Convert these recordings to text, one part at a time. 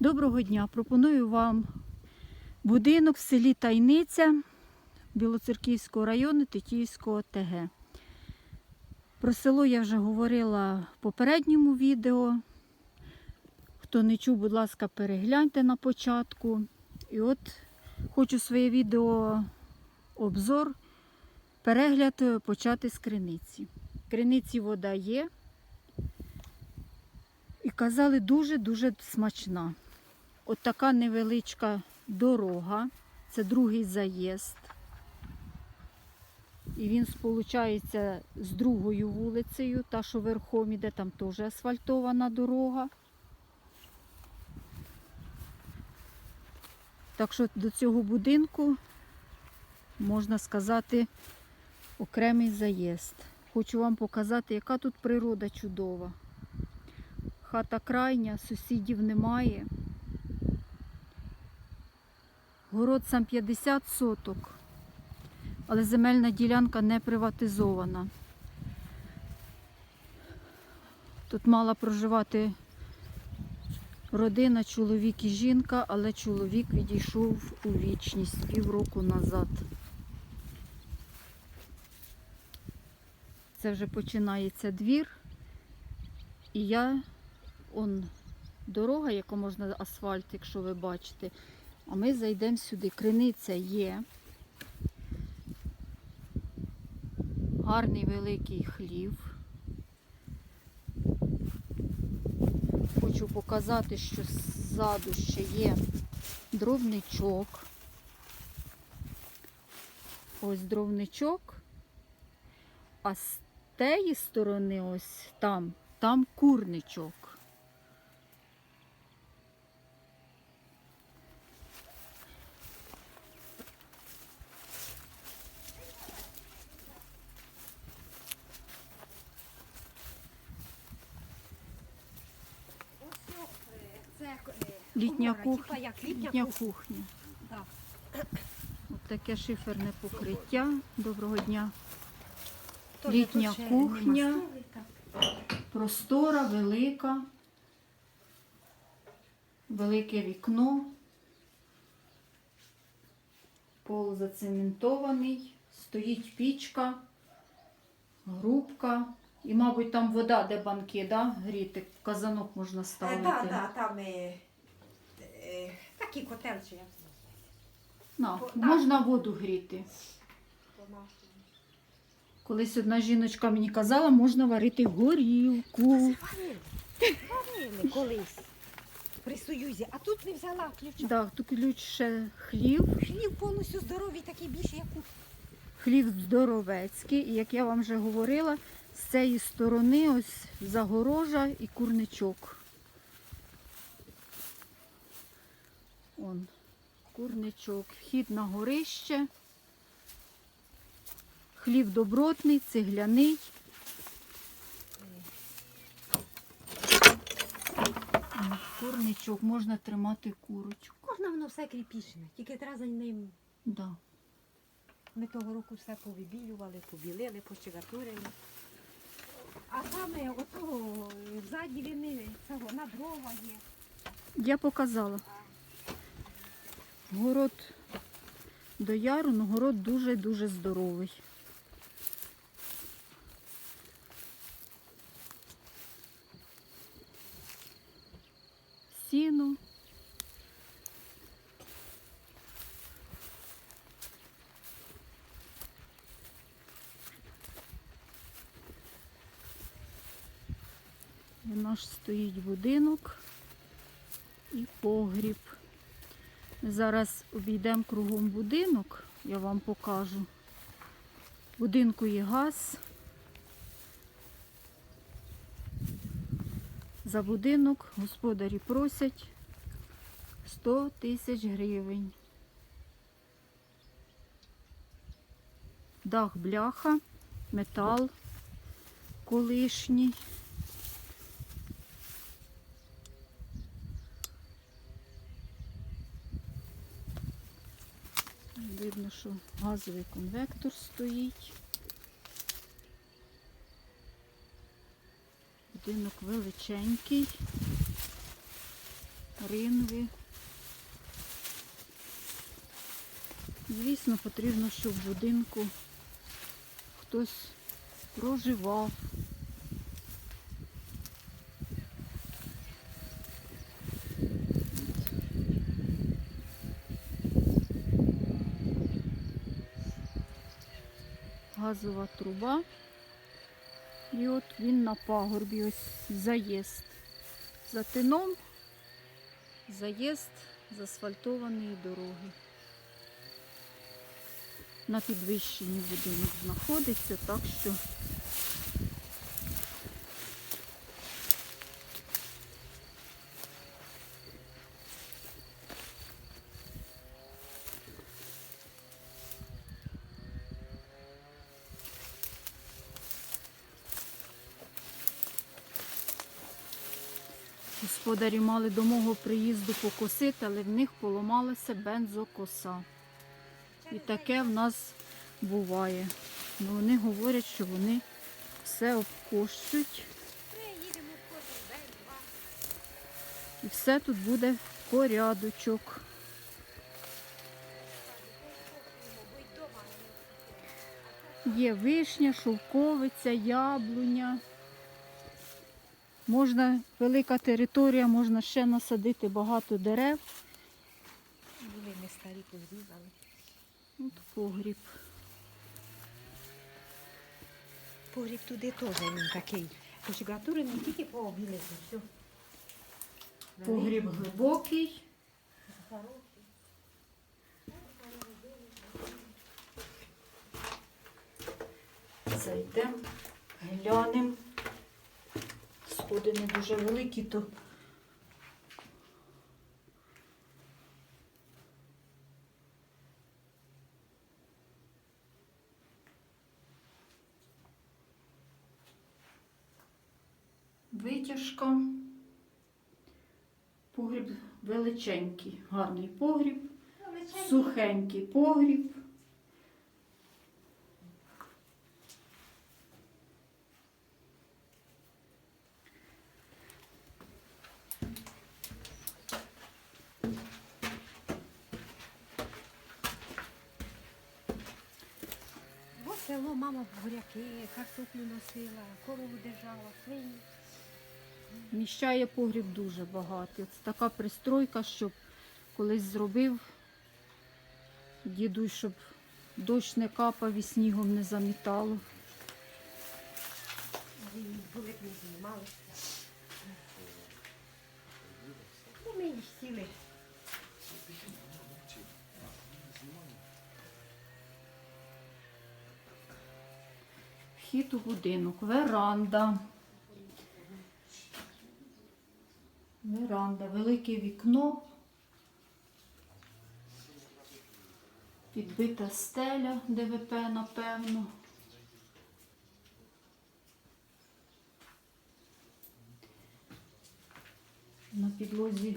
Доброго дня! Пропоную вам будинок в селі Тайниця Білоцерківського району Тетіївського ТГ. Про село я вже говорила в попередньому відео. Хто не чув, будь ласка, перегляньте на початку. І от хочу своє відео обзор, перегляд почати з криниці. В криниці вода є. І казали, дуже-дуже смачна. От така невеличка дорога. Це другий заїзд. І він сполучається з другою вулицею, та, що верхом іде, там теж асфальтована дорога. Так що до цього будинку, можна сказати, окремий заїзд. Хочу вам показати, яка тут природа чудова. Хата крайня, сусідів немає. Город сам 50 соток, але земельна ділянка не приватизована. Тут мала проживати родина, чоловік і жінка, але чоловік відійшов у вічність півроку назад. Це вже починається двір. І я, он дорога, яка можна асфальт, якщо ви бачите. А ми зайдемо сюди. Криниця є. Гарний великий хлів. Хочу показати, що ззаду ще є дровничок. Ось дровничок. А з тієї сторони, ось там, там курничок. Це е, Літня комора, кухня. типа як літня Літня кухня. Так. Таке шиферне покриття. Доброго дня. Літня тут ще кухня. нема столика. Простора, велика. Велике вікно. Пол зацементований. Стоїть пічка, грубка. І, мабуть, там вода, де банки, да? гріти. Казанок можна Е, ставити. да, да, там е, е, такі котелці. як На, Так. можна воду гріти. Колись одна жіночка мені казала, можна варити горілку. Варили. Колись. При Союзі. А тут не взяла ключа. Так, тут ключ ще хлів. Хлів повністю здоровий, такий більший, як у Хлів здоровецький. І як я вам вже говорила, з цієї сторони ось загорожа і курничок. Он, курничок. Вхід на горище. Хлів добротний, цегляний. Курничок, можна тримати курочку. Можна воно все кріпішне, тільки треба за ним. Да. Ми того року все повибілювали, побілили, пощегатурили. А саме отого ззаді вини, цього на дрова є. Я показала. Город до яру, ну город дуже-дуже здоровий. Сіно. І наш стоїть будинок і погріб. Зараз обійдемо кругом будинок, я вам покажу. В будинку є газ. За будинок господарі просять 100 тисяч гривень. Дах бляха, метал колишній. Видно, що газовий конвектор стоїть. Будинок величенький. ринви. Звісно, потрібно, щоб в будинку хтось проживав. Газова труба. І от він на пагорбі, ось заїзд. За тином заїзд з асфальтованої дороги. На підвищенні будинок знаходиться, так що Господарі мали до мого приїзду покосити, але в них поламалася бензокоса. І таке в нас буває. Ну, вони говорять, що вони все обкощуть Приїдемо кожен день, два. і все тут буде в порядочок. Є вишня, шовковиця, яблуня. Можна, велика територія, можна ще насадити багато дерев. були ми старі позрізали. От погріб. Погріб туди теж він такий. Почекатури не тільки пообілити, все. Погріб глибокий. Зайдемо, глянемо. Сходи не дуже великі, то витяжка. Погріб величенький, гарний погріб, сухенький погріб. Буряки, картоплю носила, корову держала, свині. Вміщає погріб дуже багато. Це така пристройка, щоб колись зробив дідусь, щоб дощ не капав і снігом не замітало. Були б не знімали. Ну, ми їх сіли. Вхід у будинок, веранда. Веранда, велике вікно. Підбита стеля ДВП, напевно. На підлозі.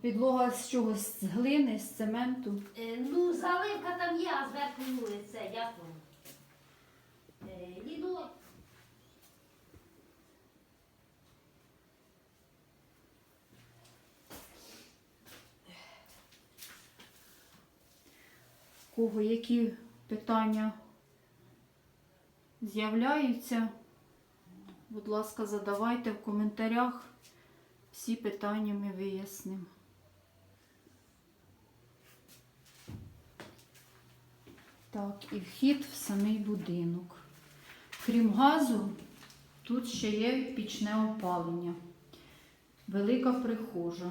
Підлога з чогось з глини, з цементу. Е, Ну, заливка там є, а зверху ну, це, як? Кого які питання з'являються, будь ласка, задавайте в коментарях. Всі питання ми вияснимо. Так, і вхід в самий будинок. Крім газу, тут ще є пічне опалення. Велика прихожа.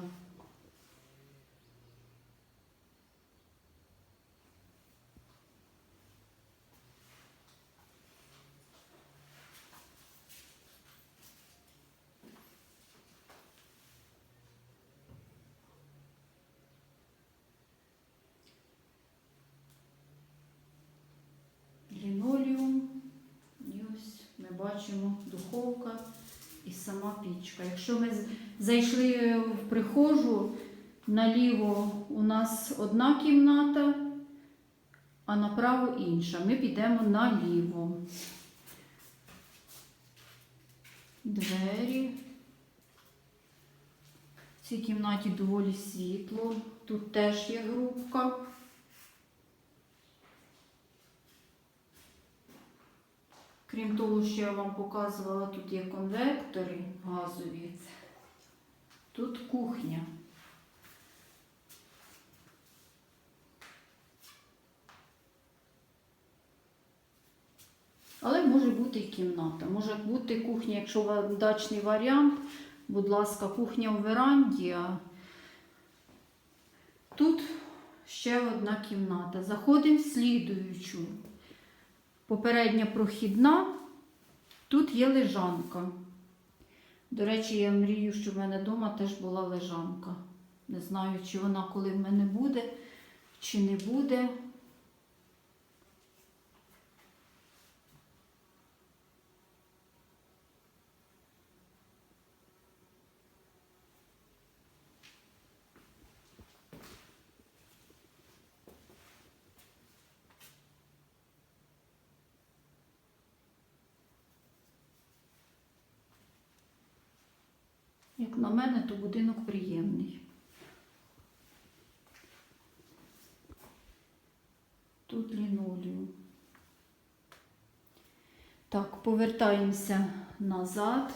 лінолеум. І ось ми бачимо духовка і сама пічка. Якщо ми зайшли в прихожу, наліво у нас одна кімната, а направо інша. Ми підемо наліво. Двері. В цій кімнаті доволі світло. Тут теж є грубка. Крім того, що я вам показувала, тут є конвектори газові. Тут кухня. Але може бути і кімната. Може бути кухня, якщо у вас дачний варіант, будь ласка, кухня у веранді. Тут ще одна кімната. Заходимо в слідуючу. Попередня прохідна, тут є лежанка. До речі, я мрію, щоб в мене вдома теж була лежанка. Не знаю, чи вона коли в мене буде, чи не буде. Як на мене, то будинок приємний. Тут лінолеум. Так, повертаємося назад.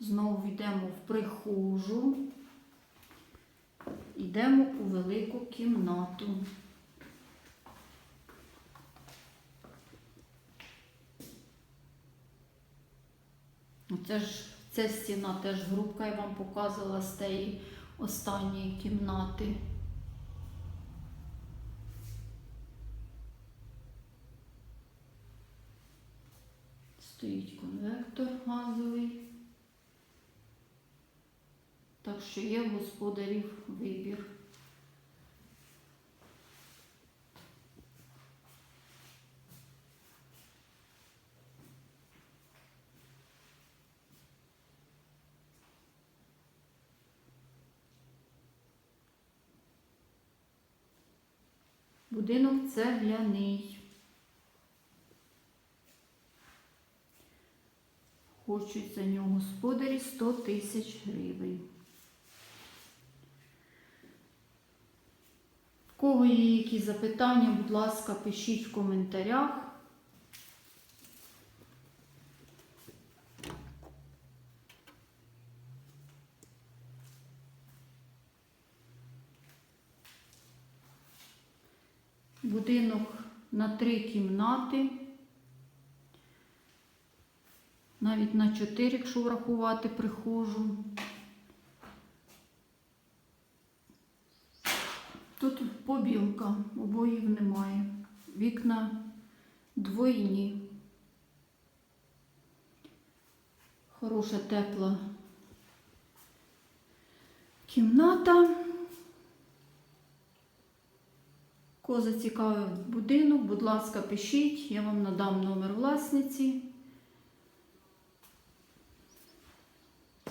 Знову йдемо в прихожу. Йдемо у велику кімнату. Ну, Це ж ця стіна теж грубка, я вам показувала з тієї останньої кімнати. Стоїть конвектор газовий. Так що є господарів вибір. Будинок цегляний. Хочуть за нього господарі 100 тисяч гривень. В кого є якісь запитання, будь ласка, пишіть в коментарях. Будинок на три кімнати. Навіть на чотири, якщо врахувати прихожу. Тут побілка, обоїв немає. Вікна двойні. Хороша тепла кімната. Кого зацікавив будинок, будь ласка, пишіть, я вам надам номер власниці.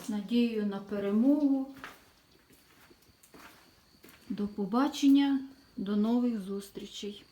Надію на перемогу. До побачення, до нових зустрічей.